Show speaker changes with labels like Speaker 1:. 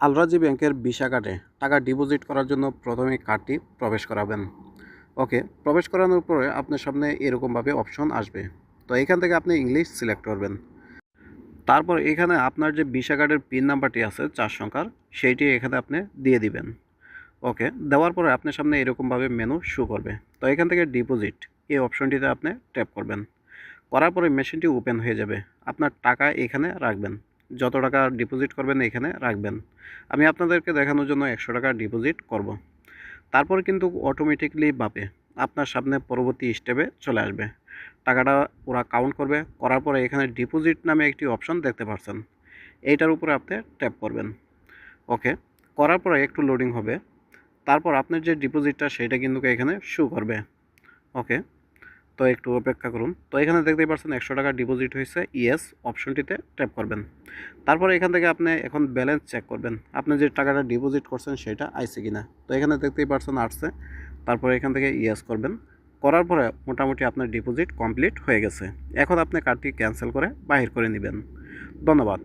Speaker 1: Al-Rajhi ব্যাংকের visa কার্ডে টাকা ডিপোজিট করার জন্য প্রথমে কার্ডটি প্রবেশ করাবেন। ওকে, প্রবেশ করানোর পরে আপনার সামনে এরকমভাবে অপশন আসবে। তো এখান থেকে আপনি ইংলিশ সিলেক্ট করবেন। তারপর এখানে আপনার যে ভিসা কার্ডের পিন নাম্বারটি আছে, চার সংখ্যার, সেইটি এখানে আপনি দিয়ে দিবেন। ওকে, দেওয়ার পরে আপনার সামনে এরকমভাবে মেনু শো করবে। তো এখান থেকে ডিপোজিট, এই অপশনটিতে আপনি ট্যাপ করবেন। করার পরে মেশিনটি ওপেন হয়ে যাবে। আপনার টাকা এখানে রাখবেন। যত টাকা ডিপোজিট করবেন এখানে রাখবেন। আমি আপনাদেরকে দেখানোর জন্য একশো টাকা ডিপোজিট করব। তারপর কিন্তু অটোমেটিকলি ভাবে আপনার সামনে পরবর্তী স্টেপে চলে আসবে। টাকাটা ওরা কাউন্ট করবে, করার পরে এখানে ডিপোজিট নামে একটি অপশন দেখতে পাচ্ছেন এইটার উপরে আপনি ট্যাপ করবেন। ওকে করার পরে একটু লোডিং হবে। তারপর আপনার যে ডিপোজিটটা সেটা কিন্তু এখানে শো করবে। ওকে তো একটু অপেক্ষা করুন। তো এখানে দেখতেই পাচ্ছেন একশো টাকা ডিপোজিট হয়েছে। ইয়েস অপশনটিতে ট্যাপ করবেন। তারপরে এখান থেকে আপনি এখন ব্যালেন্স চেক করবেন। আপনি যে টাকাটা ডিপোজিট করছেন সেটা আইসে কিনা। তো এখানে দেখতেই পাচ্ছেন আসছে। তারপরে এখান থেকে ইয়েস করবেন। করার পরে মোটামুটি আপনার ডিপোজিট কমপ্লিট হয়ে গেছে। এখন আপনি কার্ডটি ক্যান্সেল করে বাহির করে নেবেন। ধন্যবাদ।